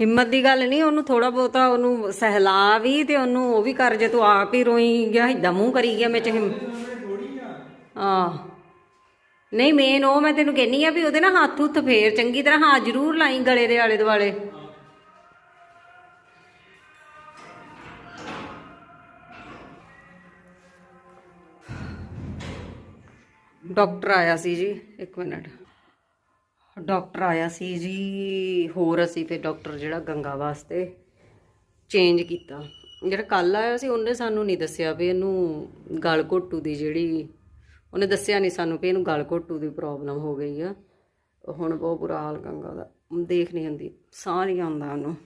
ਹਿੰਮਤ ਦੀ ਗੱਲ ਨਹੀਂ, ਉਹਨੂੰ ਥੋੜਾ ਬਹੁਤਾ ਉਹਨੂੰ ਸਹਿਲਾ ਵੀ ਤੇ ਉਹਨੂੰ ਉਹ ਵੀ ਕਰ, ਜੇ ਤੂੰ ਆਪ ਹੀ ਰੋਈ ਗਿਆ, ਏਦਾਂ ਮੂੰਹ ਕਰੀ ਗਿਆ ਮੈਂ ਚ ਹਿੰਮ ਆ ਨਹੀਂ ਮੇਨ ਉਹ ਮੈਂ ਤੈਨੂੰ ਕਹਿੰਨੀ ਆ ਵੀ ਉਹਦੇ ਨਾਲ ਹੱਥ ਹੁੱਥ ਫੇਰ ਚੰਗੀ ਤਰ੍ਹਾਂ ਹਾਂ, ਜ਼ਰੂਰ ਲਾਈ ਗਲੇ ਦੇ ਆਲੇ ਦੁਆਲੇ। ਡਾਕਟਰ ਆਇਆ ਸੀ ਜੀ, ਇੱਕ ਮਿੰਟ। ਡਾਕਟਰ ਆਇਆ ਸੀ ਜੀ, ਹੋਰ ਅਸੀਂ ਫਿਰ ਡਾਕਟਰ ਜਿਹੜਾ ਗੰਗਾ ਵਾਸਤੇ ਚੇਂਜ ਕੀਤਾ। ਜਿਹੜਾ ਕੱਲ ਆਇਆ ਸੀ, ਉਹਨੇ ਸਾਨੂੰ ਨਹੀਂ ਦੱਸਿਆ ਵੀ ਇਹਨੂੰ ਗਲ ਘੋਟੂ ਦੀ ਜਿਹੜੀ, ਉਹਨੇ ਦੱਸਿਆ ਨਹੀਂ ਸਾਨੂੰ ਵੀ ਇਹਨੂੰ ਗਲ ਘੋਟੂ ਦੀ ਪ੍ਰੋਬਲਮ ਹੋ ਗਈ ਆ। ਹੁਣ ਬਹੁਤ ਬੁਰਾ ਹਾਲ ਗੰਗਾ ਦਾ ਦੇਖ ਨਹੀਂ ਹੁੰਦੀ ਸਾਹ ਨਹੀਂ ਆਉਂਦਾ ਉਹਨੂੰ।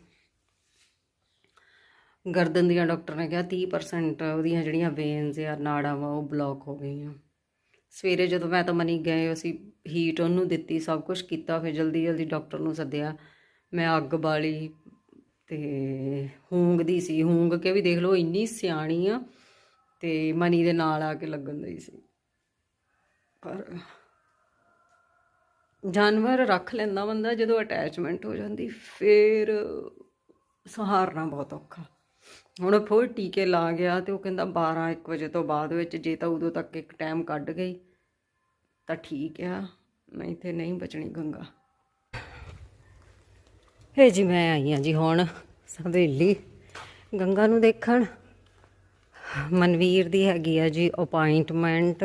ਗਰਦਨ ਦੀਆਂ ਡਾਕਟਰ ਨੇ ਕਿਹਾ 30% ਉਹਦੀਆਂ ਜਿਹੜੀਆਂ ਵੇਨਸ ਆ, ਨਾੜਾਂ ਵਾ, ਉਹ ਬਲੌਕ ਹੋ ਗਈਆਂ। ਸਵੇਰੇ ਜਦੋਂ ਮੈਂ ਤਾਂ ਮਨੀ ਗਏ, ਅਸੀਂ ਹੀਟ ਉਹਨੂੰ ਦਿੱਤੀ, ਸਭ ਕੁਝ ਕੀਤਾ, ਫਿਰ ਜਲਦੀ ਜਲਦੀ ਡਾਕਟਰ ਨੂੰ ਸੱਦਿਆ। ਮੈਂ ਅੱਗ ਬਾਲੀ ਤੇ ਹੂੰਗਦੀ ਸੀ, ਹੂੰਗ ਕੇ ਵੀ ਦੇਖ ਲਓ ਇੰਨੀ ਸਿਆਣੀ ਆ ਤੇ ਮਨੀ ਦੇ ਨਾਲ ਆ ਕੇ ਲੱਗਣ ਦੀ ਸੀ। ਪਰ ਜਾਨਵਰ ਰੱਖ ਲੈਂਦਾ ਬੰਦਾ ਜਦੋਂ ਅਟੈਚਮੈਂਟ ਹੋ ਜਾਂਦੀ, ਫਿਰ ਸਹਾਰਨਾ ਬਹੁਤ ਔਖਾ। ਹੁਣ ਫੁੱਲ ਟੀਕੇ ਲਾ ਗਿਆ ਤੇ ਉਹ ਕਹਿੰਦਾ 12 1 ਵਜੇ ਤੋਂ ਬਾਅਦ ਵਿੱਚ ਜੇ ਤਾਂ ਉਦੋਂ ਤੱਕ ਇੱਕ ਟਾਈਮ ਕੱਢ ਗਈ, ਤਾਂ ਠੀਕ ਆ, ਨਹੀਂ ਤੇ ਨਹੀਂ ਬਚਣੀ ਗੰਗਾ। ਹੇ ਜੀ ਮੈਂ ਆਈ ਹਾਂ ਜੀ ਹੁਣ ਸਵੇਲੀ ਗੰਗਾ ਨੂੰ ਦੇਖਣ। ਮਨਵੀਰ ਦੀ ਹੈਗੀ ਆ ਜੀ ਅਪਾਇੰਟਮੈਂਟ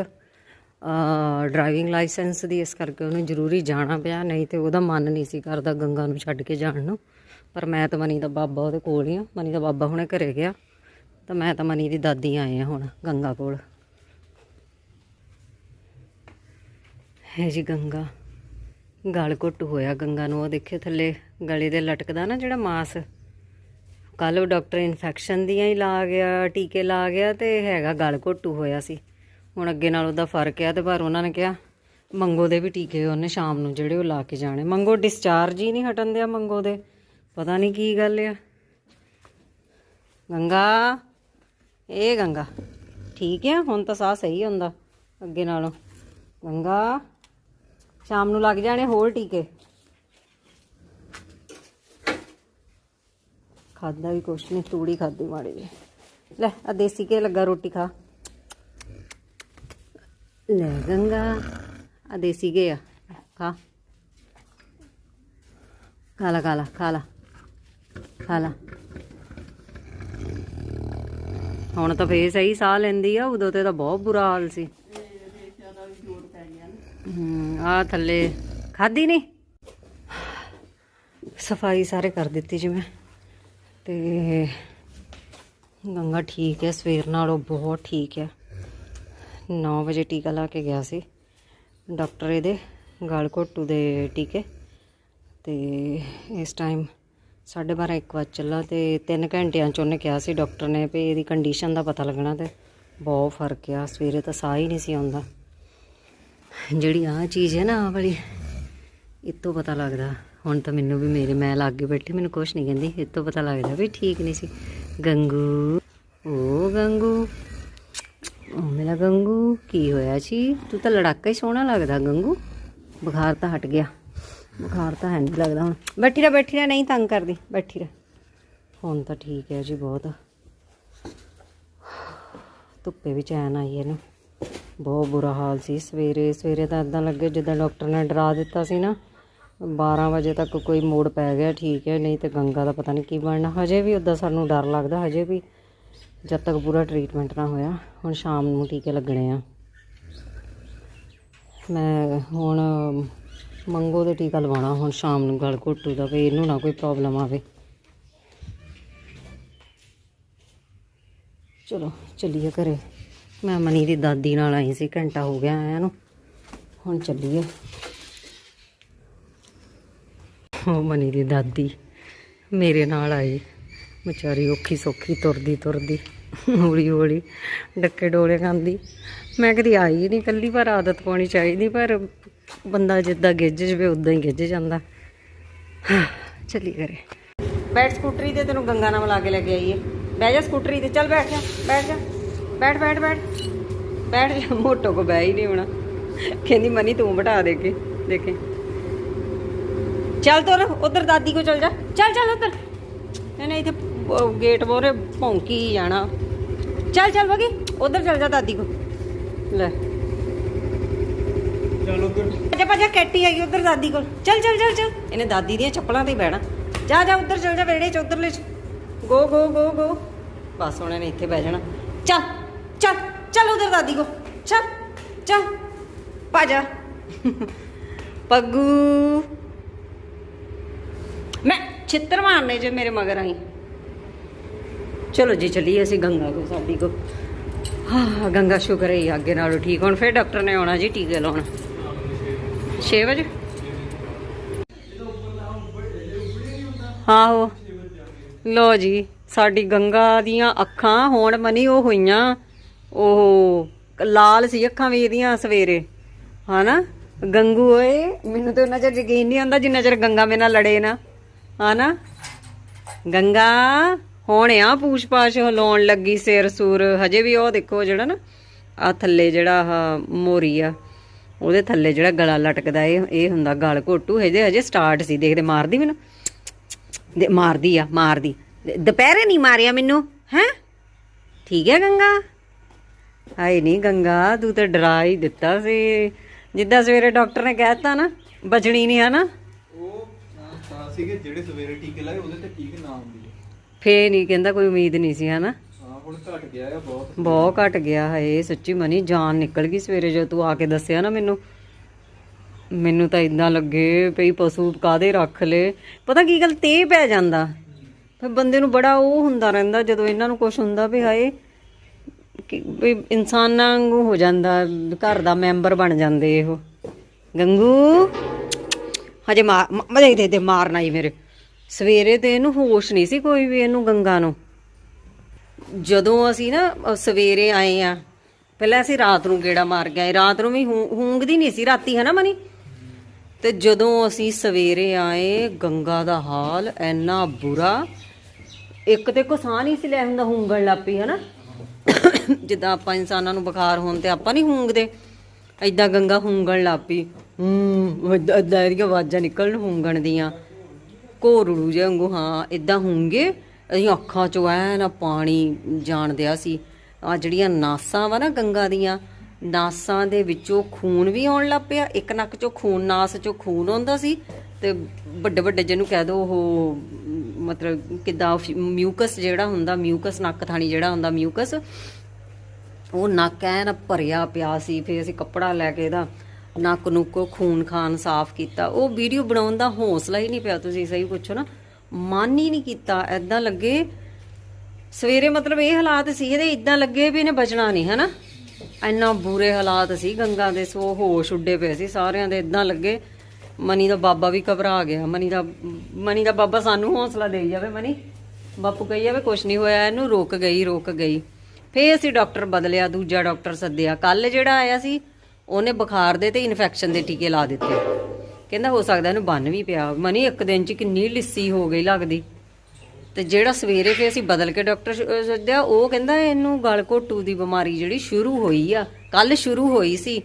ਡਰਾਈਵਿੰਗ ਲਾਇਸੈਂਸ ਦੀ, ਇਸ ਕਰਕੇ ਉਹਨੂੰ ਜ਼ਰੂਰੀ ਜਾਣਾ ਪਿਆ, ਨਹੀਂ ਤੇ ਉਹਦਾ ਮਨ ਨਹੀਂ ਸੀ ਕਰਦਾ ਗੰਗਾ ਨੂੰ ਛੱਡ ਕੇ ਜਾਣ ਨੂੰ। ਪਰ ਮੈਂ ਤਾਂ ਮਨੀ ਦਾ ਬਾਬਾ ਉਹਦੇ ਕੋਲ ਹੀ ਆ। ਮਨੀ ਦਾ ਬਾਬਾ ਹੁਣੇ ਘਰੇ ਗਿਆ। ਤਾਂ ਮੈਂ ਤਾਂ ਮਨੀ ਦੀ ਦਾਦੀ ਆਏ ਆ ਹੁਣ, ਗੰਗਾ ਕੋਲ। ਹੈ ਜੀ ਗੰਗਾ। ਗਲ ਘੁੱਟ ਹੋਇਆ ਗੰਗਾ ਨੂੰ। ਉਹ ਦੇਖੇ ਥੱਲੇ ਗਲੇ ਦੇ ਲਟਕਦਾ ਨਾ ਜਿਹੜਾ ਮਾਸ। ਕੱਲ ਉਹ ਡਾਕਟਰ ਇਨਫੈਕਸ਼ਨ ਦੀਆਂ ਹੀ ਲਾ ਗਿਆ, ਟੀਕੇ ਲਾ ਗਿਆ ਤੇ ਹੈਗਾ ਗਲ ਘੁੱਟੂ ਹੋਇਆ ਸੀ। ਹੁਣ ਅੱਗੇ ਨਾਲ ਉਹਦਾ ਫ਼ਰਕ ਆ ਤੇ ਪਰ ਉਹਨਾਂ ਨੇ ਕਿਹਾ ਮੰਗੋ ਦੇ ਵੀ ਟੀਕੇ ਉਹਨੇ ਸ਼ਾਮ ਨੂੰ ਜਿਹੜੇ ਉਹ ਲਾ ਕੇ ਜਾਣੇ। ਮੰਗੋ ਡਿਸਚਾਰਜ ਹੀ ਨਹੀਂ ਹਟਣ ਦਿਆ ਮੰਗੋ ਦੇ। ਪਤਾ ਨਹੀਂ ਕੀ ਗੱਲ ਆ। ਗੰਗਾ, ਇਹ ਗੰਗਾ। ਠੀਕ ਆ, ਹੁਣ ਤਾਂ ਸਾਹ ਸਹੀ ਹੁੰਦਾ ਅੱਗੇ ਨਾਲੋਂ। ਗੰਗਾ, ਸ਼ਾਮ ਨੂੰ ਲੱਗ ਜਾਣੇ ਹੋਰ ਟੀਕੇ। ਖਾਦਾ ਵੀ ਕੁਛ ਨਹੀਂ ਤੂੜੀ ਖਾਦੀ ਮਾੜੀ ਜੀ। ਲੈ ਆ ਦੇਸੀ ਕੇ ਲੱਗਾ, ਰੋਟੀ ਖਾ। ਲੈ ਗੰਗਾ ਆ ਦੇਸੀ ਕੇ ਆ। ਖਾ। ਕਾਲਾ ਕਾਲਾ ਖਾ ਲਾ। ਖਾ ਲਾ। ਹੁਣ ਤਾਂ ਫੇਰ ਸਹੀ ਸਾਹ ਲੈਂਦੀ ਆ, ਉਦੋਂ ਤੇ ਤਾਂ ਬਹੁਤ ਬੁਰਾ ਹਾਲ ਸੀ। ਹੂੰ ਆ ਥੱਲੇ ਖਾਦੀ ਨਹੀਂ ਸਫ਼ਾਈ ਸਾਰੇ ਕਰ ਦਿੱਤੀ ਜਿਵੇਂ ਤੇ ਗੰਗਾ ਠੀਕ ਹੈ, ਸਵੇਰ ਨਾਲੋਂ ਬਹੁਤ ਠੀਕ ਹੈ। 9 ਵਜੇ ਟੀਕਾ ਲਾ ਕੇ ਗਿਆ ਸੀ ਡਾਕਟਰ ਇਹਦੇ, ਗਲ ਘੋਟੂ ਦੇ ਟੀਕੇ। ਤੇ ਇਸ ਟਾਈਮ 12:30 ਇੱਕ ਵਜੇ ਚੱਲਾ ਤੇ 3 ਘੰਟਿਆਂ ਚ ਉਹਨੇ ਕਿਹਾ ਸੀ ਡਾਕਟਰ ਨੇ ਵੀ ਇਹਦੀ ਕੰਡੀਸ਼ਨ ਦਾ ਪਤਾ ਲੱਗਣਾ ਤੇ ਬਹੁਤ ਫ਼ਰਕ ਆ, ਸਵੇਰੇ ਤਾਂ ਸਾਹ ਹੀ ਨਹੀਂ ਸੀ ਆਉਂਦਾ। ਜਿਹੜੀ ਆ ਚੀਜ਼ ਹੈ ਨਾ, ਆਹ ਵਾਲੀ ਇਹ ਤੋਂ ਪਤਾ ਲੱਗਦਾ। ਹੁਣ ਤਾਂ ਮੈਨੂੰ ਵੀ ਮੇਰੇ, ਮੈਂ ਲਾਗੇ ਬੈਠੀ, ਮੈਨੂੰ ਕੁਛ ਨਹੀਂ ਕਹਿੰਦੀ। ਇਹ ਤੋਂ ਪਤਾ ਲੱਗਦਾ ਵੀ ਠੀਕ ਨਹੀਂ ਸੀ। ਗੰਗੂ, ਓ ਗੰਗੂ, ਓ ਮੇਰਾ ਗੰਗੂ, ਕੀ ਹੋਇਆ ਜੀ ਤੂੰ ਤਾਂ ਲੜਾਕਾ ਹੀ ਸੋਹਣਾ ਲੱਗਦਾ ਗੰਗੂ। ਬੁਖਾਰ ਤਾਂ ਹਟ ਗਿਆ। ਬੁਖਾਰ ਤਾਂ ਹੈ ਨਹੀਂ ਲੱਗਦਾ ਹੁਣ। ਬੈਠੀ ਰਹਿ ਬੈਠੀ ਰਹਿ, ਨਹੀਂ ਤੰਗ ਕਰਦੀ, ਬੈਠੀ ਰਹਿ। ਹੁਣ ਤਾਂ ਠੀਕ ਹੈ ਜੀ ਬਹੁਤ। ਧੁੱਪੇ ਵੀ ਚੈਨ ਆਈ ਇਹਨੂੰ। ਬਹੁਤ ਬੁਰਾ ਹਾਲ ਸੀ। ਸਵੇਰੇ ਸਵੇਰੇ ਤਾਂ ਇਦਾਂ ਲੱਗੇ ਜਿੱਦਾਂ ਡਾਕਟਰ ਨੇ ਡਰਾ ਦਿੱਤਾ ਸੀ ਨਾ। 12 ਵਜੇ ਤੱਕ ਕੋਈ ਮੋੜ ਪੈ ਗਿਆ, ਠੀਕ ਹੈ। ਨਹੀਂ ਤੇ ਗੰਗਾ ਦਾ ਪਤਾ ਨਹੀਂ ਕੀ ਬਣਨਾ। ਹਜੇ ਵੀ ਉਦਾਂ ਸਾਨੂੰ ਡਰ ਲੱਗਦਾ, ਹਜੇ ਵੀ ਜਦ ਤੱਕ ਪੂਰਾ ਟ੍ਰੀਟਮੈਂਟ ਨਾ ਹੋਇਆ, ਹੁਣ ਸ਼ਾਮ ਨੂੰ ਟੀਕੇ ਲੱਗਣੇ ਆ। ਮੈਂ ਹੁਣ ਮੰਗੋ ਦੇ ਟੀਕਾ ਲਵਾਉਣਾ, ਹੁਣ ਸ਼ਾਮ ਨੂੰ ਗਲ ਘੋਟੂ ਦਾ ਵੀ ਇਹਨੂੰ ਨਾ ਕੋਈ ਪ੍ਰੋਬਲਮ ਆਵੇ। ਚਲੋ, ਚੱਲੀਏ ਘਰੇ। ਮੈਂ ਮਨੀ ਦੀ ਦਾਦੀ ਨਾਲ ਆਈ ਸੀ, ਘੰਟਾ ਹੋ ਗਿਆ ਆਇਆ ਨੂੰ। ਹੁਣ ਚੱਲੀਏ। ਉਹ ਮਨੀ ਦੀ ਦਾਦੀ ਮੇਰੇ ਨਾਲ ਆਈ। ਵਿਚਾਰੀ ਔਖੀ ਸੌਖੀ ਤੁਰਦੀ ਤੁਰਦੀ, ਹੌਲੀ ਹੌਲੀ ਡੱਕੇ ਡੋਲੇ ਖਾਂਦੀ। ਮੈਂ ਕਦੀ ਆਈ ਨਹੀਂ ਕੱਲੀ ਪਰ ਆਦਤ ਪਾਉਣੀ ਚਾਹੀਦੀ, ਪਰ ਬੰਦਾ ਜਿੱਦਾਂ ਗਿੱਜ ਜਵੇ ਉਦਾਂ ਹੀ ਗਿੱਜ ਜਾਂਦਾ। ਚੱਲੀ ਕਰੇ। ਬੈਠ ਸਕੂਟਰੀ ਤੇ, ਤੈਨੂੰ ਗੰਗਾ ਨਾਲ ਲਾ ਕੇ ਲੈ ਕੇ ਆਈਏ। ਬਹਿ ਜਾ ਸਕੂਟਰੀ ਤੇ, ਚੱਲ ਬੈਠ ਜਾ ਬੈਠ ਜਾ। ਬੈਠ ਬੈਠ ਬੈਠ। ਬੈਠ ਜਾ, ਮੋਟੋ ਕੋ ਬਹਿ ਹੀ ਨਹੀਂ ਹੋਣਾ। ਕਹਿੰਦੀ, ਮਨੀ, ਤੂੰ ਬਿਠਾ ਦੇ ਕੇ, ਦੇਖੇ। ਚੱਲ ਤੁਰ, ਉਧਰ ਦਾਦੀ ਕੋ ਚੱਲ ਜਾ। ਚੱਲ ਚੱਲ, ਉਧਰ। ਇਹਨੇ ਇੱਥੇ ਗੇਟ ਮੋਰੇ ਭੌਂਕੀ ਜਾਣਾ। ਚੱਲ ਚੱਲ ਵਗੀ ਉਧਰ ਚੱਲ ਜਾ ਦਾਦੀ ਕੋ। ਲੈ। ਚਲੋ ਫਿਰ ਜਾ ਭਜਾ, ਕੈਟੀ ਆਈ ਉਧਰ ਦਾਦੀ ਕੋਲ। ਚੱਲ ਚੱਲ ਚੱਲ ਚੱਲ। ਇਹਨੇ ਦਾਦੀ ਦੀਆਂ ਚੱਪਲਾਂ ਤੇ ਹੀ ਬਹਿਣਾ। ਜਾ ਜਾ, ਉਧਰ ਚੱਲ, ਜਾ, ਵਿਹੜੇ ਚ, ਉਧਰਲੇ ਚ। ਗੋ ਗੋ ਗੋ ਗੋ। ਬਸ ਹੁਣ ਇਹਨੇ ਇੱਥੇ ਬਹਿ ਜਾਣਾ। ਚੱਲ ਚੱਲ ਚੱਲ ਉਧਰ ਦਾਦੀ ਕੋ ਚੱਲ ਚੱਲ। ਭਜਾ। ਪੱਗੂ। ਮੈਂ ਛਿੱਤਰ ਮਾਰਨੇ ਜੇ ਮੇਰੇ ਮਗਰ ਆਈ। ਚਲੋ ਜੀ, ਚਲੀਏ ਅਸੀਂ ਗੰਗਾ ਕੋ ਸਾਡੀ ਕੋ ਹਾਂ, ਗੰਗਾ ਸ਼ੁਕਰ ਹੈ, ਅੱਗੇ ਨਾਲੋਂ ਠੀਕ। ਹੁਣ ਫਿਰ ਡਾਕਟਰ ਨੇ ਆਉਣਾ ਜੀ, ਟੀਕੇ ਲਾਉਣ। 6 ਵਜੇ? ਆਹੋ। ਲੋ ਜੀ, ਸਾਡੀ ਗੰਗਾ ਦੀਆਂ ਅੱਖਾਂ ਹੋਣ ਮਨੀ ਉਹ ਹੋਈਆਂ, ਉਹ ਲਾਲ ਸੀ ਅੱਖਾਂ ਵੀ ਇਹਦੀਆਂ ਸਵੇਰੇ, ਹਨਾ? ਗੰਗੂ ਓਏ, ਮੈਨੂੰ ਤਾਂ ਉਹਨਾਂ ਚਿਰ ਯਕੀਨ ਨਹੀਂ ਆਉਂਦਾ ਜਿੰਨਾ ਚਿਰ ਗੰਗਾ ਮੇਰੇ ਨਾਲ ਲੜੇ ਨਾ, ਹਨਾ? ਗੰਗਾ, ਹੁਣ ਆ ਪੂਛ ਪਾਛ ਹਲਾਉਣ ਲੱਗੀ ਸਿਰ ਸੂਰ, ਹਜੇ ਵੀ ਉਹ ਦੇਖੋ ਜਿਹੜਾ ਨਾ ਆ ਥੱਲੇ ਜਿਹੜਾ ਆ ਮੋਰੀ ਆ। ਉਹਦੇ ਥੱਲੇ ਜਿਹੜਾ ਗਲਾ ਲਟਕਦਾ ਇਹ ਇਹ ਹੁੰਦਾ ਗਲ ਘੋਟੂ ਹਜੇ ਹਜੇ ਸਟਾਰਟ ਸੀ ਦੇਖਦੇ ਮਾਰਦੀ ਮੈਨੂੰ। ਦੇ ਮਾਰਦੀ ਆ ਮਾਰਦੀ। ਦੁਪਹਿਰੇ ਨਹੀਂ ਮਾਰਿਆ ਮੈਨੂੰ ਹੈ? ਠੀਕ ਹੈ ਗੰਗਾ? ਹਾਏ ਨਹੀਂ ਗੰਗਾ ਤੂੰ ਤਾਂ ਡਰਾ ਹੀ ਦਿੱਤਾ ਸੀ। ਜਿੱਦਾਂ ਸਵੇਰੇ ਡਾਕਟਰ ਨੇ ਕਹਿਤਾ ਨਾ ਬਚਣੀ ਨਹੀਂ ਹੈ ਨਾ। ਉਹ ਸੀਗੇ ਜਿਹੜੇ ਸਵੇਰੇ ਟੀਕੇ ਲਾਏ ਉਹਦੇ ਤੇ ਠੀਕ ਨਾ ਹੁੰਦੀ। ਫੇ ਨਹੀਂ ਕਹਿੰਦਾ ਕੋਈ ਉਮੀਦ ਨਹੀਂ ਸੀ ਹੈ ਨਾ ਹਾਂ ਹੁਣ ਘਟ ਗਿਆ ਆ ਬਹੁਤ। ਬਹੁਤ ਘਟ ਗਿਆ ਹੈ ਸੱਚੀ ਮਨੀ, ਜਾਨ ਨਿਕਲ ਗਈ ਸਵੇਰੇ ਜਦੋਂ ਤੂੰ ਆ ਕੇ ਦੱਸਿਆ ਨਾ ਮੈਨੂੰ। ਮੈਨੂੰ ਤਾਂ ਇਦਾਂ ਲੱਗੇ ਪਈ ਪਸ਼ੂ ਕਾਦੇ ਰੱਖ ਲੇ। ਪਤਾ ਕੀ ਗੱਲ ਤੇ ਪੈ ਜਾਂਦਾ। ਫਿਰ ਬੰਦੇ ਨੂੰ ਬੜਾ ਉਹ ਹੁੰਦਾ ਰਹਿੰਦਾ ਜਦੋਂ ਇਹਨਾਂ ਨੂੰ ਕੁਝ ਹੁੰਦਾ ਵੀ ਹਾਏ ਵੀ ਇਨਸਾਨਾਂ ਵਾਂਗੂ ਹੋ ਜਾਂਦਾ, ਘਰ ਦਾ ਮੈਂਬਰ ਬਣ ਜਾਂਦੇ ਇਹੋ। ਗੰਗੂ, ਹਜੇ ਮਾਰ ਮਜ਼ੇ ਦੇ ਦੇ ਮਾਰਨਾ ਹੀ ਮੇਰੇ। ਸਵੇਰੇ ਤੇ ਇਹਨੂੰ ਹੋਸ਼ ਨਹੀਂ ਸੀ ਕੋਈ ਵੀ ਇਹਨੂੰ ਗੰਗਾ ਨੂੰ। ਜਦੋਂ ਅਸੀਂ ਨਾ ਸਵੇਰੇ ਆਏ ਆ, ਪਹਿਲਾਂ ਅਸੀਂ ਰਾਤ ਨੂੰ ਗੇੜਾ ਮਾਰ ਗਏ ਰਾਤ ਨੂੰ ਵੀ ਹੂੰ- ਹੂੰਗਦੀ ਨਹੀਂ ਸੀ, ਰਾਤੀ, ਹੈ ਨਾ ਮਨੀ? ਤੇ ਜਦੋਂ ਅਸੀਂ ਸਵੇਰੇ ਆਏ, ਗੰਗਾ ਦਾ ਹਾਲ ਐਨਾ ਬੁਰਾ, ਇੱਕ ਤੇ ਕੋ ਨਹੀਂ ਸੀ ਲੈ ਹੁੰਦਾ, ਹੂੰਗਣ ਲੱਪੀ ਹੈ ਨਾ? ਜਿੱਦਾਂ ਆਪਾਂ ਇਨਸਾਨਾਂ ਨੂੰ ਬੁਖਾਰ ਹੋਣ ਤੇ ਆਪਾਂ ਨਹੀਂ ਹੂੰਗਦੇ। ਐਦਾਂ ਗੰਗਾ ਹੂੰਗਣ ਲੱਪੀ ਹੂੰ ਅੱਦਾਂ ਇਹਦੀਆਂ ਆਵਾਜ਼ਾਂ ਨਿਕਲਣ ਹੂੰਗਣ ਦੀਆਂ। ਕੋਰੜੂ ਜੇ ਵਾਂਗੂ, ਹਾਂ ਇਦਾਂ ਹੋਣਗੇ ਅਸੀਂ ਅੱਖਾਂ ਚੋਂ ਐ ਨਾ ਪਾਣੀ ਜਾਣ ਦਿਆ ਸੀ। ਆ ਜਿਹੜੀਆਂ ਨਾਸਾਂ ਵਾ ਨਾ ਗੰਗਾ ਦੀਆਂ, ਨਾਸਾਂ ਦੇ ਵਿੱਚੋਂ ਖੂਨ ਵੀ ਆਉਣ ਲੱਗ ਪਿਆ। ਇੱਕ ਨੱਕ ਚੋਂ ਖੂਨ, ਨਾਸ ਚੋਂ ਖੂਨ ਆਉਂਦਾ ਸੀ ਤੇ ਵੱਡੇ ਵੱਡੇ ਜਿਹਨੂੰ ਕਹਿ ਦੋ ਉਹ, ਮਤਲਬ ਕਿਦਾਂ ਮਿਊਕਸ ਜਿਹੜਾ ਹੁੰਦਾ, ਮਿਊਕਸ ਨੱਕ ਥਾਣੀ ਜਿਹੜਾ ਹੁੰਦਾ, ਮਿਊਕਸ, ਉਹ ਨੱਕ ਐ ਨਾ ਭਰਿਆ ਪਿਆ ਸੀ। ਫਿਰ ਅਸੀਂ ਕੱਪੜਾ ਲੈ ਕੇ ਇਹਦਾ ਨੱਕ ਨੁੱਕੋ ਖੂਨ ਖਾਨ ਸਾਫ਼ ਕੀਤਾ। ਉਹ ਵੀਡੀਓ ਬਣਾਉਣ ਦਾ ਹੌਸਲਾ ਹੀ ਨਹੀਂ ਪਿਆ। ਤੁਸੀਂ ਸਹੀ ਪੁੱਛੋ ਨਾ। ਮਨ ਹੀ ਨਹੀਂ ਕੀਤਾ ਐਦਾਂ ਲੱਗੇ। ਸਵੇਰੇ ਮਤਲਬ ਇਹ ਹਾਲਾਤ ਸੀ, ਇਹਦੇ ਇਦਾਂ ਲੱਗੇ ਵੀ ਇਹਨੇ ਬਚਣਾ ਨਹੀਂ, ਹਨਾ? ਇੰਨਾ ਬੁਰੇ ਹਾਲਾਤ ਸੀ ਗੰਗਾ ਦੇ, ਸੋ ਹੋਸ਼ ਉੱਡੇ ਪਏ ਸੀ, ਸਾਰਿਆਂ ਦੇ ਇਦਾਂ ਲੱਗੇ। ਮਨੀ ਦਾ ਬਾਬਾ ਵੀ ਘਬਰਾ ਗਿਆ, ਮਨੀ ਦਾ ਮਨੀ ਦਾ ਬਾਬਾ ਸਾਨੂੰ ਹੌਸਲਾ ਦੇਈ ਜਾਵੇ, ਮਨੀ। ਬਾਪੂ ਕਹੀ ਜਾਵੇ, ਕੁਛ ਨਹੀਂ ਹੋਇਆ, ਇਹਨੂੰ ਰੋਕ ਗਈ, ਰੁਕ ਗਈ। ਫੇਰ ਅਸੀਂ ਡਾਕਟਰ ਬਦਲਿਆ, ਦੂਜਾ ਡਾਕਟਰ ਸੱਦਿਆ। ਕੱਲ ਜਿਹੜਾ ਆਇਆ ਸੀ, ਉਹਨੇ ਬੁਖਾਰ ਦੇ ਤੇ ਇਨਫੈਕਸ਼ਨ ਦੇ ਟੀਕੇ ਲਾ ਦਿੱਤੇ। ਕਹਿੰਦਾ ਹੋ ਸਕਦਾ ਇਹਨੂੰ ਬੰਨ ਵੀ ਪਿਆ। ਮਨੀ ਇੱਕ ਦਿਨ ਚ ਕਿੰਨੀ ਲਿੱਸੀ ਹੋ ਗਈ ਲੱਗਦੀ। ਤੇ ਜਿਹੜਾ ਸਵੇਰੇ ਫੇ ਅਸੀਂ ਬਦਲ ਕੇ ਡਾਕਟਰ ਸ਼- ਅਹ ਸੱਦਿਆ ਉਹ ਕਹਿੰਦਾ ਇਹਨੂੰ ਗਲ ਘੋਟੂ ਦੀ ਬਿਮਾਰੀ ਜਿਹੜੀ ਸ਼ੁਰੂ ਹੋਈ ਆ। ਕੱਲ ਸ਼ੁਰੂ ਹੋਈ ਸੀ।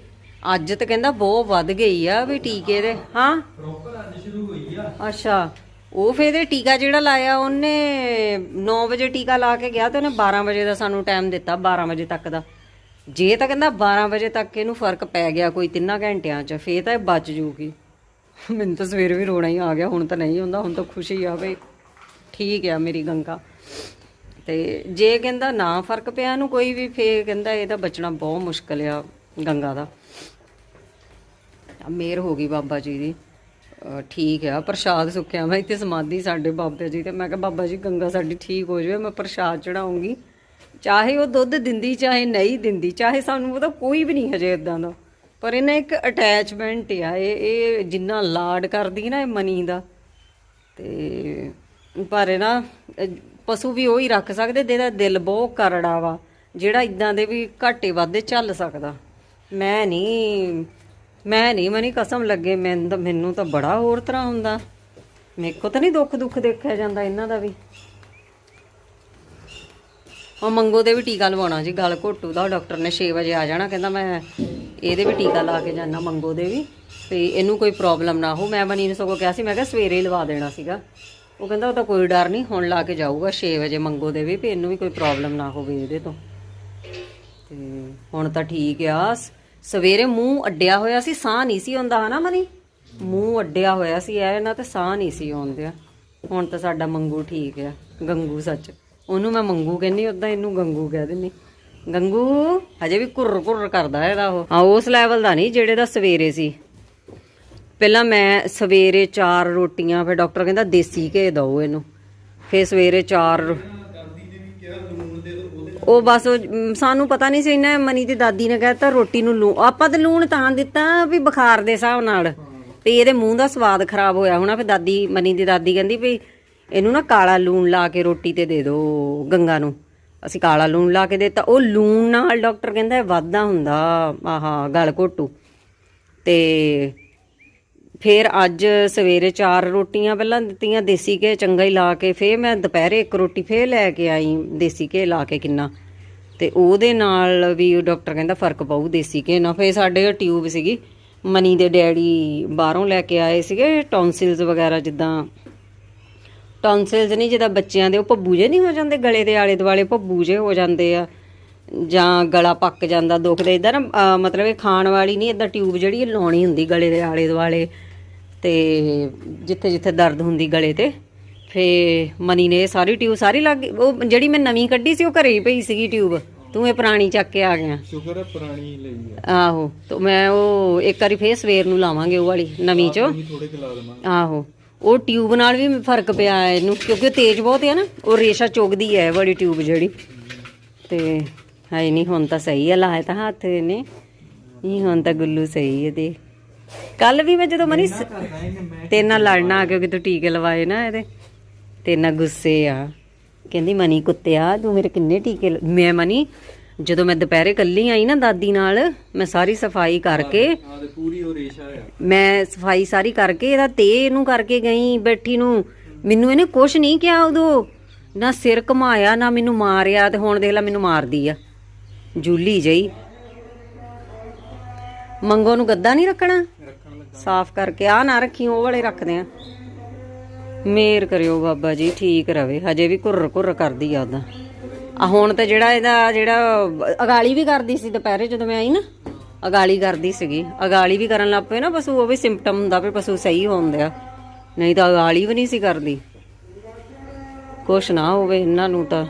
ਅੱਜ ਤੇ ਕਹਿੰਦਾ ਬਹੁਤ ਵੱਧ ਗਈ ਆ ਵੀ ਟੀਕੇ ਦੇ। ਹਾਂ? ਪ੍ਰੋਪਰ ਅੱਜ ਸ਼ੁਰੂ ਹੋਈ ਆ। ਅੱਛਾ। ਉਹ ਫੇਰ ਇਹਦੇ ਟੀਕਾ ਜਿਹੜਾ ਲਾਇਆ ਉਹਨੇ 9 ਵਜੇ ਟੀਕਾ ਲਾ ਕੇ ਗਿਆ ਤੇ ਉਹਨੇ 12 ਵਜੇ ਦਾ ਸਾਨੂੰ ਟਾਈਮ ਦਿੱਤਾ 12 ਵਜੇ ਤੱਕ ਦਾ। ਜੇ ਤਾਂ ਕਹਿੰਦਾ 12 ਵਜੇ ਤੱਕ ਇਹਨੂੰ ਫ਼ਰਕ ਪੈ ਗਿਆ ਕੋਈ ਤਿੰਨਾਂ ਘੰਟਿਆਂ 'ਚ ਫੇਰ ਤਾਂ ਇਹ ਬਚ ਜੂਗੀ। ਮੈਨੂੰ ਤਾਂ ਸਵੇਰ ਵੀ ਰੋਣਾ ਹੀ ਆ ਗਿਆ, ਹੁਣ ਤਾਂ ਨਹੀਂ ਹੁੰਦਾ, ਹੁਣ ਤਾਂ ਖੁਸ਼ੀ ਆ ਬਈ ਠੀਕ ਆ ਮੇਰੀ ਗੰਗਾ। ਤੇ ਜੇ ਕਹਿੰਦਾ ਨਾ ਫ਼ਰਕ ਪਿਆ ਇਹਨੂੰ ਕੋਈ ਵੀ, ਫੇਰ ਕਹਿੰਦਾ ਇਹਦਾ ਬਚਣਾ ਬਹੁਤ ਮੁਸ਼ਕਲ ਆ ਗੰਗਾ ਦਾ। ਆ ਮੇਰ ਹੋ ਗਈ ਬਾਬਾ ਜੀ ਦੀ। ਠੀਕ ਆ, ਪ੍ਰਸ਼ਾਦ ਸੁੱਕਿਆ ਮੈਂ ਇੱਥੇ ਸਮਾਧੀ ਸਾਡੇ ਬਾਬਾ ਜੀ ਤੇ। ਮੈਂ ਕਿਹਾ, ਬਾਬਾ ਜੀ, ਗੰਗਾ ਸਾਡੀ ਠੀਕ ਹੋ ਜਾਵੇ, ਮੈਂ ਪ੍ਰਸ਼ਾਦ ਚੜਾਉਂਗੀ ਚਾਹੇ ਉਹ ਦੁੱਧ ਦਿੰਦੀ, ਚਾਹੇ ਨਹੀਂ ਦਿੰਦੀ, ਚਾਹੇ ਸਾਨੂੰ ਉਹਦਾ ਕੋਈ ਵੀ ਨਹੀਂ ਹਜੇ ਇਦਾਂ ਦਾ। ਪਰ ਇਹਨਾਂ ਇੱਕ ਅਟੈਚਮੈਂਟ ਆ, ਇਹ ਇਹ ਜਿੰਨਾ ਲਾਡ ਕਰਦੀ ਨਾ ਇਹ ਮਨੀ ਦਾ, ਤੇ ਪਰ ਇਹ ਨਾ ਪਸ਼ੂ ਵੀ ਉਹ ਹੀ ਰੱਖ ਸਕਦੇ ਜਿਹਦਾ ਦਿਲ ਬਹੁਤ ਕਰੜਾ ਵਾ, ਜਿਹੜਾ ਇਦਾਂ ਦੇ ਵੀ ਘਾਟੇ ਵਾਧੇ ਚੱਲ ਸਕਦਾ। ਮੈਂ ਨਹੀਂ ਮੈਂ ਨਹੀਂ, ਮਨੀ ਕਸਮ ਲੱਗੇ ਮੈਨੂੰ ਤਾਂ ਮੈਨੂੰ ਤਾਂ ਬੜਾ ਹੋਰ ਤਰ੍ਹਾਂ ਹੁੰਦਾ। ਮੇਰੇ ਕੋ ਤਾਂ ਨਹੀਂ ਦੁੱਖ ਦੁੱਖ ਦੇਖਿਆ ਜਾਂਦਾ ਇਹਨਾਂ ਦਾ ਵੀ। ਉਹ ਮੰਗੋ ਦੇ ਵੀ ਟੀਕਾ ਲਵਾਉਣਾ ਜੀ, ਗਲ ਘੋਟੂ ਦਾ, ਉਹ ਡਾਕਟਰ ਨੇ 6 ਵਜੇ ਆ ਜਾਣਾ, ਕਹਿੰਦਾ ਮੈਂ ਇਹਦੇ ਵੀ ਟੀਕਾ ਲਾ ਕੇ ਜਾਣਾ ਮੰਗੋ ਦੇ ਵੀ, ਤੇ ਇਹਨੂੰ ਕੋਈ ਪ੍ਰੋਬਲਮ ਨਾ ਹੋ ਮੈਂ ਮਨੀ ਨੂੰ ਸਗੋਂ ਕਿਹਾ ਸੀ, ਮੈਂ ਕਿਹਾ ਸਵੇਰੇ ਹੀ ਲਵਾ ਦੇਣਾ ਸੀਗਾ। ਉਹ ਕਹਿੰਦਾ, ਉਹ ਤਾਂ ਕੋਈ ਡਰ ਨਹੀਂ, ਹੁਣ ਲਾ ਕੇ ਜਾਊਗਾ 6 ਵਜੇ ਮੰਗੋ ਦੇ ਵੀ ਵੀ ਇਹਨੂੰ ਵੀ ਕੋਈ ਪ੍ਰੋਬਲਮ ਨਾ ਹੋਵੇ ਇਹਦੇ ਤੋਂ। ਤੇ ਹੁਣ ਤਾਂ ਠੀਕ ਆ। ਸ- ਸਵੇਰੇ ਮੂੰਹ ਅੱਡਿਆ ਹੋਇਆ ਸੀ, ਸਾਹ ਨਹੀਂ ਸੀ ਆਉਂਦਾ, ਹਨਾ ਮਨੀ? ਮੂੰਹ ਅੱਡਿਆ ਹੋਇਆ ਸੀ ਐ ਨਾ ਤੇ ਸਾਹ ਨਹੀਂ ਸੀ ਆਉਂਦਿਆ। ਹੁਣ ਤਾਂ ਸਾਡਾ ਮੰਗੂ ਠੀਕ ਆ, ਗੰਗੂ ਸੱਚ। ਉਹਨੂੰ ਮੈਂ ਮੰਗੂ ਕਹਿੰਨੀ ਉਦਾਂ ਇਹਨੂੰ ਗੰਗੂ ਕਹਿ ਦਿੰਨੀ। ਗੰਗੂ, ਹਜੇ ਵੀ ਕੁਰ ਕੁਰ ਕਰਦਾ ਇਹਦਾ ਉਹ। ਆ ਉਸ ਲੈਵਲ ਦਾ ਨਹੀਂ, ਜਿਹੜੇ ਦਾ ਸਵੇਰੇ ਸੀ। ਪਹਿਲਾਂ ਮੈਂ ਸਵੇਰੇ ਚਾਰ ਰੋਟੀਆਂ, ਫਿਰ ਡਾਕਟਰ ਕਹਿੰਦਾ ਦੇਸੀ ਘੇ ਦਿਓ ਇਹਨੂੰ। ਫਿਰ ਸਵੇਰੇ ਚਾਰ ਉਹ ਬਸ ਸਾਨੂੰ ਪਤਾ ਨਹੀਂ ਸੀ, ਇਹਨਾਂ ਮਨੀ ਦੀ ਦਾਦੀ ਨੇ ਕਹਿਤਾ ਰੋਟੀ ਨੂੰ ਲੂਣ ਆਪਾਂ ਤੇ ਲੂਣ ਤਾਂ ਦਿੱਤਾ ਵੀ ਬੁਖਾਰ ਦੇ ਹਿਸਾਬ ਨਾਲ। ਤੇ ਇਹਦੇ ਮੂੰਹ ਦਾ ਸਵਾਦ ਖਰਾਬ ਹੋਇਆ ਹੋਣਾ, ਫਿਰ ਦਾਦੀ, ਮਨੀ ਦੀ ਦਾਦੀ ਕਹਿੰਦੀ ਵੀ ਇਹਨੂੰ ਨਾ ਕਾਲਾ ਲੂਣ ਲਾ ਕੇ ਰੋਟੀ ਤੇ ਦੇ ਦਿਓ ਗੰਗਾ ਨੂੰ। ਅਸੀਂ ਕਾਲਾ ਲੂਣ ਲਾ ਕੇ ਦਿੱਤਾ। ਉਹ ਲੂਣ ਨਾਲ ਡਾਕਟਰ ਕਹਿੰਦਾ ਵਾਧਾ ਹੁੰਦਾ, ਆਹਾ, ਗਲ ਘੋਟੂ। ਤੇ ਫਿਰ ਅੱਜ ਸਵੇਰੇ ਚਾਰ ਰੋਟੀਆਂ ਪਹਿਲਾਂ ਦਿੱਤੀਆਂ, ਦੇਸੀ ਘੇ ਚੰਗਾ ਹੀ ਲਾ ਕੇ ਫਿਰ ਮੈਂ ਦੁਪਹਿਰੇ ਇੱਕ ਰੋਟੀ ਫੇਰ ਲੈ ਕੇ ਆਈ, ਦੇਸੀ ਘੇ ਲਾ ਕੇ ਕਿੰਨਾ। ਤੇ ਉਹਦੇ ਨਾਲ ਵੀ ਡਾਕਟਰ ਕਹਿੰਦਾ ਫ਼ਰਕ ਪਊ ਦੇਸੀ ਘੇ ਨਾਲ। ਫੇਰ ਸਾਡੇ ਟਿਊਬ ਸੀਗੀ, ਮਨੀ ਦੇ ਡੈਡੀ ਬਾਹਰੋਂ ਲੈ ਕੇ ਆਏ ਸੀਗੇ ਟੌਨਸਿਲਸ ਵਗੈਰਾ ਜਿੱਦਾਂ ਟੌਨਸਿਲਸ ਨਹੀਂ ਜਿੱਦਾਂ ਬੱਚਿਆਂ ਦੇ ਉਹ ਭੱਬੂ ਜੇ ਨਹੀਂ ਹੋ ਜਾਂਦੇ ਗਲੇ ਦੇ ਆਲੇ ਦੁਆਲੇ ਭੱਬੂ ਜੇ ਹੋ ਜਾਂਦੇ ਆ। ਜਾਂ ਗਲਾ ਪੱਕ ਜਾਂਦਾ ਦੁਖਦੇ ਇਦਾਂ ਨਾ ਮਤਲਬ ਇਹ ਖਾਣ ਵਾਲੀ ਨਹੀਂ ਇਦਾਂ ਟਿਊਬ ਜਿਹੜੀ ਇਹ ਲਾਉਣੀ ਹੁੰਦੀ ਗਲੇ ਦੇ ਆਲੇ ਦੁਆਲੇ ਤੇ ਜਿੱਥੇ ਜਿੱਥੇ ਦਰਦ ਹੁੰਦੀ ਗਲੇ ਤੇ ਫੇ ਮਨੀ ਨੇ ਸਾਰੀ ਟਿਊਬ ਸਾਰੀ ਲੱਗ ਉਹ ਜਿਹੜੀ ਮੈਂ ਨਵੀਂ ਕੱਢੀ ਸੀ ਉਹ ਘਰੇ ਹੀ ਪਈ ਸੀਗੀ ਟਿਊਬ ਤੂੰ ਇਹ ਪੁਰਾਣੀ ਚੱਕ ਕੇ ਆ ਗਿਆ। ਸ਼ੁਕਰ ਹੈ ਪੁਰਾਣੀ ਲਈ ਆ ਆਹੋ ਤੇ ਮੈਂ ਉਹ ਇੱਕ ਵਾਰੀ ਫੇਰ ਸਵੇਰ ਨੂੰ ਲਾਵਾਂਗੇ ਉਹ ਵਾਲੀ ਨਵੀਂ ਚੋਂ। ਥੋੜੇ ਦੇਵਾਂਗੇ। ਆਹੋ ਉਹ ਟਿਊਬ ਨਾਲ ਵੀ ਫ਼ਰਕ ਪਿਆ ਹੈ ਇਹਨੂੰ ਕਿਉਂਕਿ ਉਹ ਤੇਜ਼ ਬਹੁਤ ਹੈ ਨਾ ਉਹ ਰੇਸ਼ਾ ਚੁਗਦੀ ਹੈ ਇਹ ਵਾਲੀ ਟਿਊਬ ਜਿਹੜੀ। ਤੇ ਹਾਏ ਨਹੀਂ ਹੁਣ ਤਾਂ ਸਹੀ ਹੈ ਲਾਇਆ ਤਾਂ ਹੱਥ ਨੇ ਨਹੀਂ ਹੁਣ ਤਾਂ ਗੁੱਲੂ ਸਹੀ ਹੈ ਦੇ ਕੱਲ ਵੀ ਮੈਂ ਜਦੋਂ ਮਨੀ ਤੇਰੇ ਨਾਲ ਲੜਨਾ ਆ ਕਿਉਂਕਿ ਤੂੰ ਟੀਕੇ ਲਵਾਏ ਨਾ ਇਹਦੇ। ਤੇਰੇ ਨਾਲ ਗੁੱਸੇ ਆ। ਕਹਿੰਦੀ ਮਨੀ ਕੁੱਤਿਆ ਤੂੰ ਮੇਰੇ ਕਿੰਨੇ ਟੀਕੇ ਮੈਂ ਮਨੀ ਜਦੋਂ ਮੈਂ ਦੁਪਹਿਰੇ ਕੱਲੀ ਆਈ ਨਾ ਦਾਦੀ ਨਾਲ ਮੈਂ ਸਾਰੀ ਸਫ਼ਾਈ ਕਰਕੇ ਆ ਤੇ ਪੂਰੀ ਉਹ ਰੇਸ਼ਾ ਆ। ਮੈਂ ਸਫ਼ਾਈ ਸਾਰੀ ਕਰਕੇ ਇਹਦਾ ਤੇ ਇਹਨੂੰ ਕਰਕੇ ਗਈ ਬੈਠੀ ਨੂੰ। ਮੈਨੂੰ ਇਹਨੇ ਕੁਛ ਨਹੀਂ ਕਿਹਾ ਉਦੋਂ। ਨਾ ਸਿਰ ਘਮਾਇਆ ਨਾ ਮੈਨੂੰ ਮਾਰਿਆ ਤੇ ਹੁਣ ਦੇਖ ਲੈ ਮੈਨੂੰ ਮਾਰਦੀ ਆ। ਜੂਲੀ ਜਈ। ਮੰਗੋ ਨੂੰ ਗੱਦਾ ਨਹੀਂ ਰੱਖਣਾ? ਸਾਫ਼ ਕਰਕੇ ਆ ਨਾ ਰੱਖੀ ਉਹ ਵਾਲੇ ਰੱਖਦੇ ਆ। ਮੇਰ ਕਰਿਓ ਬਾਬਾ ਜੀ ਠੀਕ ਰਵੇ। ਹਜੇ ਵੀ ਕੁਰ ਕੁਰ ਕਰਦੀ ਆ ਉਹਦਾ ਆ ਹੁਣ ਤੇ ਜਿਹੜਾ ਇਹਦਾ ਜਿਹੜਾ ਅਗਾਲੀ ਵੀ ਕਰਦੀ ਸੀ ਦੁਪਹਿਰੇ ਜਦੋਂ ਮੈਂ ਆਈ ਨਾ, ਅਗਾਲੀ ਕਰਦੀ ਸੀਗੀ। ਅਗਾਲੀ ਵੀ ਕਰਨ ਲੱਗ ਪਏ ਨਾ, ਪਸ਼ੂ ਉਹ ਵੀ ਸਿੰਪਟਮ ਹੁੰਦਾ ਵੀ ਪਸ਼ੂ ਸਹੀ ਹੁੰਦੇ ਆ ਨਹੀਂ ਤਾਂ ਅਗਾਲੀ ਵੀ ਨਹੀਂ ਸੀ ਕਰਦੀ। ਕੁਛ ਨਾ ਹੋਵੇ ਇਹਨਾਂ ਨੂੰ ਤਾਂ।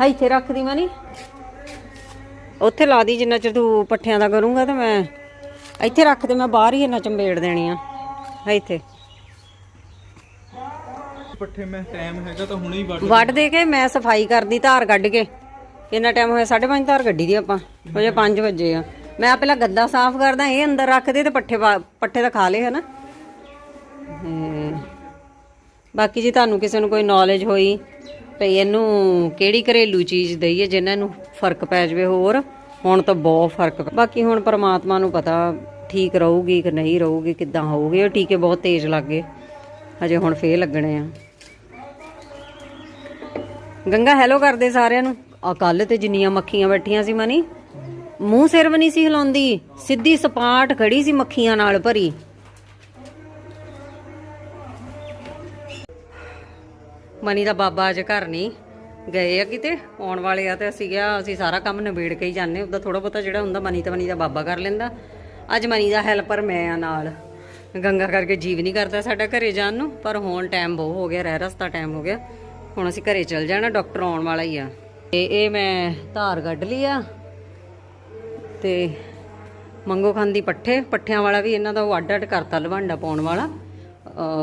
ਹਾਂ, ਇੱਥੇ ਰੱਖਦੀ ਮੈਂ ਨਹੀਂ ਉੱਥੇ ਲਾ ਦੀ ਜਿੰਨਾ ਚਿਰ ਤੂੰ ਪੱਠਿਆਂ ਦਾ ਕਰੂੰਗਾ ਤਾਂ ਮੈਂ, ਇੱਥੇ ਰੱਖ ਦੇ ਮੈਂ ਬਾਹਰ ਹੀ ਇਹਨਾਂ ਚੰਬੇੜ ਦੇਣੀ ਆ। ਇੱਥੇ। ਪੱਠੇ ਮੈਂ ਟਾਈਮ ਹੈਗਾ ਤਾਂ ਹੁਣੇ ਹੀ ਵੱਢ ਵੱਢ ਦੇ ਕੇ ਮੈਂ ਸਫ਼ਾਈ ਕਰਦੀ ਧਾਰ ਕੱਢ ਕੇ। ਕਿੰਨਾ ਟਾਈਮ ਹੋਇਆ? 5:30 ਧਾਰ ਕੱਢੀ ਦੀ ਆਪਾਂ। ਹੋ ਜੇ 5 ਵਜੇ ਆ। ਮੈਂ ਪਹਿਲਾਂ ਗੱਦਾ ਸਾਫ਼ ਕਰਦਾ ਇਹ ਅੰਦਰ ਰੱਖ ਦੇ ਤੇ ਪੱਠੇ ਪੱਠੇ ਤਾਂ ਖਾ ਲਏ ਹਨਾ। ਬਾਕੀ ਜੀ ਤੁਹਾਨੂੰ ਕਿਸੇ ਨੂੰ ਕੋਈ ਨੌਲੇਜ ਹੋਈ ਭਈ ਇਹਨੂੰ ਕਿਹੜੀ ਘਰੇਲੂ ਚੀਜ਼ ਦਈਏ ਜਿਨ੍ਹਾਂ ਨੂੰ ਫ਼ਰਕ ਪੈ ਜਾਵੇ ਹੋਰ ਹੁਣ ਤਾਂ ਬਹੁਤ ਫ਼ਰਕ ਬਾਕੀ ਹੁਣ ਪਰਮਾਤਮਾ ਨੂੰ ਪਤਾ ਠੀਕ ਰਹੂਗੀ ਕਿ ਨਹੀਂ ਰਹੂਗੀ, ਕਿੱਦਾਂ ਹੋਊਗੀ ਉਹ ਟੀਕੇ ਬਹੁਤ ਤੇਜ਼ ਲੱਗੇ ਹਜੇ ਹੁਣ ਫੇਰ ਲੱਗਣੇ ਆ। ਗੰਗਾ ਹੈਲੋ ਕਰਦੇ ਸਾਰਿਆਂ ਨੂੰ। ਆ ਕੱਲ ਤੇ ਜਿੰਨੀਆਂ ਮੱਖੀਆਂ ਬੈਠੀਆਂ ਸੀ ਮਨੀ। ਮੂੰਹ ਸਿਰ ਵੀ ਨਹੀਂ ਸੀ ਹਿਲਾਉਂਦੀ। ਸਿੱਧੀ ਸਪਾਟ ਖੜੀ ਸੀ ਮੱਖੀਆਂ ਨਾਲ ਭਰੀ। ਮਨੀ ਦਾ ਬਾਬਾ ਅਜ ਘਰ ਨਹੀਂ ਗਏ ਆ ਕਿਤੇ। ਆਉਣ ਵਾਲੇ ਆ ਤੇ ਅਸੀਂ ਗਿਆ ਅਸੀਂ ਸਾਰਾ ਕੰਮ ਨਿਬੇੜ ਕੇ ਹੀ ਜਾਂਦੇ ਉਹਦਾ ਥੋੜਾ ਬਹੁਤਾ ਜਿਹੜਾ ਹੁੰਦਾ, ਮਨੀ ਤਾਂ ਮਨੀ ਦਾ ਬਾਬਾ ਕਰ ਲੈਂਦਾ। ਅੱਜ ਮਨੀ ਦਾ ਹੈਲਪਰ ਮੈਂ ਆ ਨਾਲ। ਗੰਗਾ ਕਰਕੇ ਜੀਵ ਨਹੀਂ ਕਰਦਾ ਸਾਡਾ ਘਰੇ ਜਾਣ ਨੂੰ, ਪਰ ਹੁਣ ਟਾਈਮ ਬਹੁਤ ਹੋ ਗਿਆ, ਰਹਿ ਰਸਤਾ ਟਾਈਮ ਹੋ ਗਿਆ। ਹੁਣ ਅਸੀਂ ਘਰੇ ਚਲ ਜਾਣਾ ਡਾਕਟਰ ਆਉਣ ਵਾਲਾ ਹੀ ਆ। ਤੇ ਇਹ ਮੈਂ ਧਾਰ ਕੱਢ ਲਈ ਆ, ਤੇ ਮੰਗੋ ਖਾਂਦੀ ਪੱਠੇ, ਪੱਠਿਆਂ ਵਾਲਾ ਵੀ ਇਹਨਾਂ ਦਾ ਉਹ ਅੱਡ ਅੱਡ ਕਰਤਾ, ਲਵਾਂਡਾ ਪਾਉਣ ਵਾਲਾ।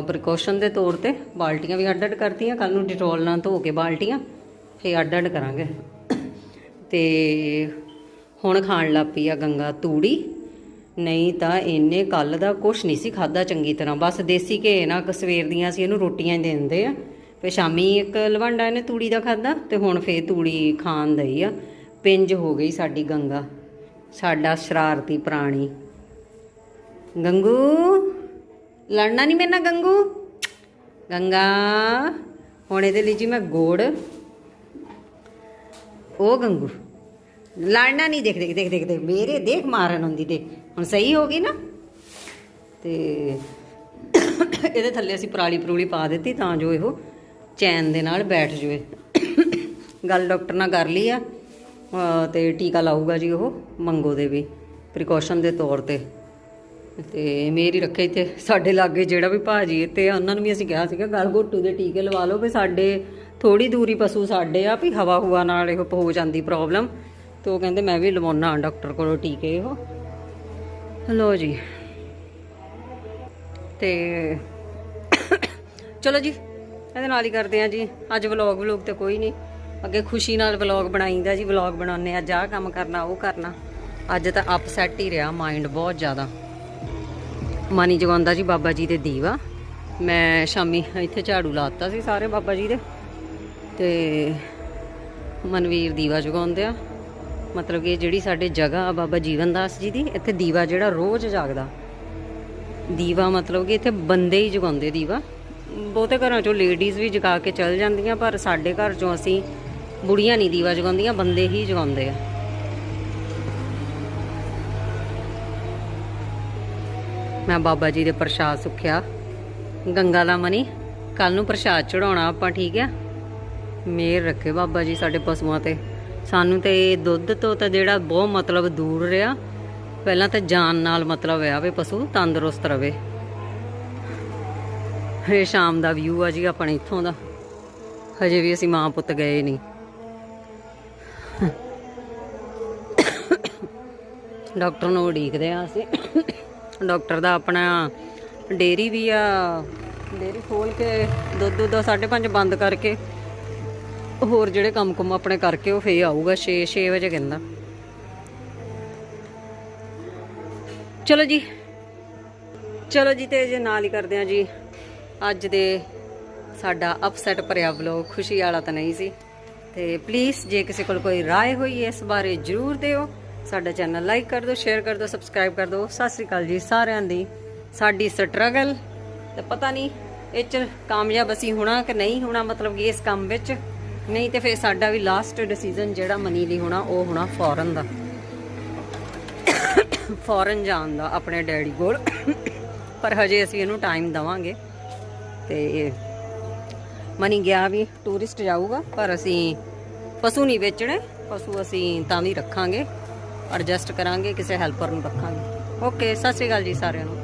ਪ੍ਰੀਕਾਸ਼ਨ ਦੇ ਤੌਰ ਤੇ ਬਾਲਟੀਆਂ ਵੀ ਅੱਡ ਅੱਡ ਕਰਤੀਆਂ ਕੱਲ ਨੂੰ ਡਿਟੋਲ ਨਾਲ ਧੋ ਕੇ ਬਾਲਟੀਆਂ ਫੇ ਅੱਡ ਅੱਡ ਕਰਾਂਗੇ। ਤੇ ਹੁਣ ਖਾਣ ਲੱਗ ਪਈ ਆ ਗੰਗਾ ਤੂੜੀ। ਨਹੀਂ ਤਾਂ ਇਹਨੇ ਕੱਲ ਦਾ ਕੁਛ ਨਹੀਂ ਸੀ ਖਾਦਾ ਚੰਗੀ ਤਰ੍ਹਾਂ। ਬਸ ਦੇਸੀ ਘੇ ਨਾ ਸਵੇਰ ਦੀਆਂ ਸੀ ਇਹਨੂੰ ਰੋਟੀਆਂ ਹੀ ਦਿੰਦੇ ਆ। ਫੇ ਸ਼ਾਮੀ ਇੱਕ ਲਵੰਡਾ ਇਹਨੇ ਤੂੜੀ ਦਾ ਖਾਦਾ ਤੇ ਹੁਣ ਫੇਰ ਤੂੜੀ ਖਾਣ ਦਈ ਆ। ਪਿੰਜ ਹੋ ਗਈ ਸਾਡੀ ਗੰਗਾ, ਸਾਡਾ ਸ਼ਰਾਰਤੀ ਪ੍ਰਾਣੀ। ਗੰਗੂ, ਲੜਨਾ ਨਹੀਂ ਮੇਰੇ ਨਾਲ ਗੰਗੂ? ਗੰਗਾ, ਹੁਣ ਇਹਦੇ ਲਈ ਜੀ ਮੈਂ ਗੋੜ। ਉਹ ਗੰਗੂ, ਲੜਨਾ ਨਹੀਂ ਦੇਖ ਦੇਖ ਦੇਖ ਦੇਖ ਮੇਰੇ ਦੇਖ ਮਾਰਨ ਹੁੰਦੀ ਤੇ ਹੁਣ ਸਹੀ ਹੋ ਗਈ ਨਾ? ਤੇ ਇਹਦੇ ਥੱਲੇ ਅਸੀਂ ਪਰਾਲੀ ਪਰੂਲੀ ਪਾ ਦਿੱਤੀ ਤਾਂ ਜੋ ਇਹੋ ਚੈਨ ਦੇ ਨਾਲ ਬੈਠ ਜਾਵੇ। ਗੱਲ ਡਾਕਟਰ ਨਾਲ ਕਰ ਲਈ ਆ, ਅਹ ਤੇ ਟੀਕਾ ਲਾਊਗਾ ਜੀ ਉਹ ਮੰਗੋ ਦੇ ਵੀ ਪ੍ਰੀਕਾਸ਼ਨ ਦੇ ਤੌਰ ਤੇ। ਤੇ ਮੇਰੀ ਰੱਖੇ ਇੱਥੇ ਸਾਡੇ ਲਾਗੇ ਜਿਹੜਾ ਵੀ ਭਾਜੀ ਤੇ ਉਹਨਾਂ ਨੂੰ ਵੀ ਅਸੀਂ ਕਿਹਾ ਸੀਗਾ, ਗਲ ਘੋਟੂ ਦੇ ਟੀਕੇ ਲਵਾ ਲਓ ਵੀ ਸਾਡੇ ਥੋੜੀ ਦੂਰੀ ਪਸ਼ੂ ਸਾਡੇ ਆ ਵੀ ਹਵਾ ਹੁਆ ਨਾਲ ਇਹ ਹੋ ਜਾਂਦੀ ਪ੍ਰੋਬਲਮ ਤੇ ਉਹ ਕਹਿੰਦੇ ਮੈਂ ਵੀ ਲਵਾਉਣਾ ਡਾਕਟਰ ਕੋਲੋਂ ਟੀਕੇ ਉਹ ਲੋ ਜੀ। ਤੇ ਚਲੋ ਜੀ, ਇਹਦੇ ਨਾਲ ਹੀ ਕਰਦੇ ਆ ਜੀ। ਅੱਜ ਵਲੌਗ ਵਲੌਗ ਤੇ ਕੋਈ ਨਹੀਂ। ਅੱਗੇ ਖੁਸ਼ੀ ਨਾਲ ਵਲੌਗ ਬਣਾਈਦਾ ਜੀ। ਵਲੌਗ ਬਣਾਉਨੇ ਅੱਜ ਆਹ ਕੰਮ ਕਰਨਾ, ਉਹ ਕਰਨਾ। ਅੱਜ ਤਾਂ ਅਪਸੈਟ ਹੀ ਰਿਹਾ ਮਾਈਂਡ ਬਹੁਤ ਜ਼ਿਆਦਾ। ਮਾਨੀ ਜਗਾਉਂਦਾ ਜੀ, ਬਾਬਾ ਜੀ ਦੇ ਦੀਵਾ। ਮੈਂ ਸ਼ਾਮੀ ਇੱਥੇ ਝਾੜੂ ਲਾਤਾ ਸੀ ਸਾਰੇ ਬਾਬਾ ਜੀ ਦੇ। ਤੇ ਮਨਵੀਰ ਦੀਵਾ ਜਗਾਉਂਦੇ ਆ। ਮਤਲਬ ਕਿ ਜਿਹੜੀ ਸਾਡੇ ਜਗ੍ਹਾ ਆ ਬਾਬਾ ਜੀਵਨ ਦਾਸ ਜੀ ਦੀ, ਇੱਥੇ ਦੀਵਾ ਜਿਹੜਾ ਰੋਜ਼ ਜਾਗਦਾ। ਦੀਵਾ ਮਤਲਬ ਕਿ ਇੱਥੇ ਬੰਦੇ ਹੀ ਜਗਾਉਂਦੇ ਦੀਵਾ। ਬਹੁਤੇ ਘਰਾਂ ਚੋਂ ਲੇਡੀਜ਼ ਵੀ ਜਗਾ ਕੇ ਚੱਲ ਜਾਂਦੀਆਂ, ਪਰ ਸਾਡੇ ਘਰ ਚੋਂ ਅਸੀਂ ਬੁੜੀਆਂ ਨਹੀਂ ਦੀਵਾ ਜਗਾਉਂਦੀਆਂ, ਬੰਦੇ ਹੀ ਜਗਾਉਂਦੇ ਆ। ਮੈਂ ਬਾਬਾ ਜੀ ਦੇ ਪ੍ਰਸ਼ਾਦ ਸੁਖਿਆ। ਗੰਗਾ ਦਾ ਮਨੀ ਕੱਲ ਨੂੰ ਪ੍ਰਸ਼ਾਦ ਚੜਾਉਣਾ ਆਪਾਂ, ਠੀਕ ਆ? ਮੇਰ ਰੱਖੇ ਬਾਬਾ ਜੀ ਸਾਡੇ ਪਸ਼ੂਆਂ ਤੇ। ਸਾਨੂੰ ਤੇ ਇਹ ਦੁੱਧ ਤੋਂ ਤਾਂ ਜਿਹੜਾ ਬਹੁਤ ਮਤਲਬ ਦੂਰ ਰਿਹਾ। ਪਹਿਲਾਂ ਤਾਂ ਜਾਨ ਨਾਲ ਮਤਲਬ ਆ ਵੀ ਪਸ਼ੂ ਤੰਦਰੁਸਤ ਰਵੇ। ਇਹ ਸ਼ਾਮ ਦਾ ਵਿਊ ਆ ਜੀ ਆਪਣੇ ਇੱਥੋਂ ਦਾ। ਹਜੇ ਵੀ ਅਸੀਂ ਮਾਂ ਪੁੱਤ ਗਏ ਨਹੀਂ। ਡਾਕਟਰ ਨੂੰ ਉਡੀਕਦੇ ਆ ਅਸੀਂ। ਡਾਕਟਰ ਦਾ ਆਪਣਾ ਡੇਰੀ ਵੀ ਆ। ਡੇਰੀ ਖੋਲ ਕੇ ਦੁੱਧ ਦੁੱਧ ਦਾ 5.5 ਬੰਦ ਕਰਕੇ ਹੋਰ ਜਿਹੜੇ ਕੰਮ ਕੁਮ ਆਪਣੇ ਕਰਕੇ ਉਹ ਫੇ ਆਊਗਾ 6 6 ਵਜੇ ਕਹਿੰਦਾ। ਚਲੋ ਜੀ। ਚਲੋ ਜੀ, ਤੇ ਜੇ ਨਾਲ ਹੀ ਕਰਦੇ ਆ ਜੀ। ਅੱਜ ਦੇ ਸਾਡਾ ਅਪਸੈਟ ਭਰਿਆ ਵਲੋਗ ਖੁਸ਼ੀ ਵਾਲਾ ਤਾਂ ਨਹੀਂ ਸੀ। ਤੇ ਪਲੀਜ਼ ਜੇ ਕਿਸੇ ਕੋਲ ਕੋਈ ਰਾਏ ਹੋਈ ਇਸ ਬਾਰੇ ਜਰੂਰ ਦਿਓ। ਸਾਡਾ ਚੈਨਲ ਲਾਈਕ ਕਰ ਦਿਓ ਸ਼ੇਅਰ ਕਰ ਦਿਓ ਸਬਸਕ੍ਰਾਈਬ ਕਰ ਦਿਓ। ਸਤਿ ਸ੍ਰੀ ਅਕਾਲ ਜੀ ਸਾਰਿਆਂ ਦੀ। ਸਾਡੀ ਸਟਰਗਲ ਤੇ ਪਤਾ ਨਹੀਂ ਇਹ ਚ ਕਾਮਯਾਬ ਅਸੀਂ ਹੋਣਾ ਕਿ ਨਹੀਂ ਹੋਣਾ, ਮਤਲਬ ਕਿ ਇਸ ਕੰਮ ਵਿੱਚ। ਨਹੀਂ ਤੇ ਫਿਰ ਸਾਡਾ ਵੀ ਲਾਸਟ ਡਿਸੀਜਨ ਜਿਹੜਾ ਮਨੀ ਲਈ ਹੋਣਾ, ਉਹ ਹੋਣਾ ਫੋਰਨ ਦਾ। ਫੋਰਨ ਜਾਣ ਦਾ ਆਪਣੇ ਡੈਡੀ ਕੋਲ। ਪਰ ਹਜੇ ਅਸੀਂ ਇਹਨੂੰ ਟਾਈਮ ਦਵਾਂਗੇ। ਤੇ ਮਨੀ ਗਿਆ ਵੀ ਟੂਰਿਸਟ ਜਾਊਗਾ, ਪਰ ਅਸੀਂ ਪਸ਼ੂ ਨਹੀਂ ਵੇਚਣੇ। ਪਸ਼ੂ ਅਸੀਂ ਤਾਂ ਵੀ ਰੱਖਾਂਗੇ। ਐਡਜਸਟ ਕਰਾਂਗੇ, ਕਿਸੇ ਹੈਲਪਰ ਨੂੰ ਰੱਖਾਂਗੇ। ਓਕੇ ਸਤਿ ਸ਼੍ਰੀ ਅਕਾਲ ਜੀ ਸਾਰਿਆਂ ਨੂੰ।